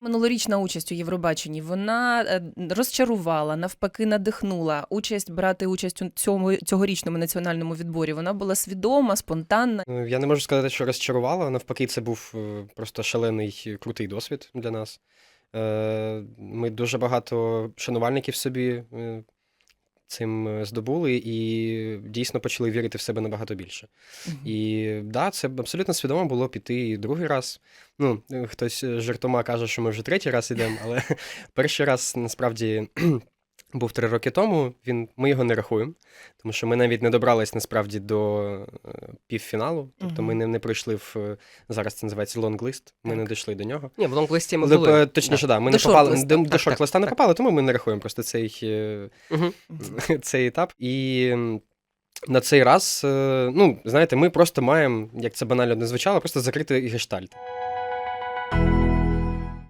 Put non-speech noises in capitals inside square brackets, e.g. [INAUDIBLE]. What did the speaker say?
Минулорічна участь у Євробаченні вона е, розчарувала, навпаки, надихнула. Участь брати участь у цьому цьогорічному національному відборі. Вона була свідома, спонтанна. Е, Я не можу сказати, що розчарувала. Навпаки, це був е, просто шалений крутий досвід для нас. Ми дуже багато шанувальників собі цим е, здобули і дійсно почали вірити в себе набагато більше. І да, це абсолютно свідомо було піти і другий раз. Ну, е, хтось е, жартома каже, що ми вже третій раз йдемо, але [LAUGHS] перший раз насправді був три роки тому. Він, ми його не рахуємо, тому що ми навіть не добрались насправді до е, півфіналу. Тобто ми не, не пройшли в е, зараз це називається лонглист. Ми не дійшли до нього. Ні, в лонглисті ми були. е, точніше, да, ми До не попали до, до шорт-листа так, не так. попали, тому ми не рахуємо просто цей. Угу. [LAUGHS] цей етап. І на цей раз, ну, знаєте, ми просто маємо, як це банально не звучало, просто закрити гештальт.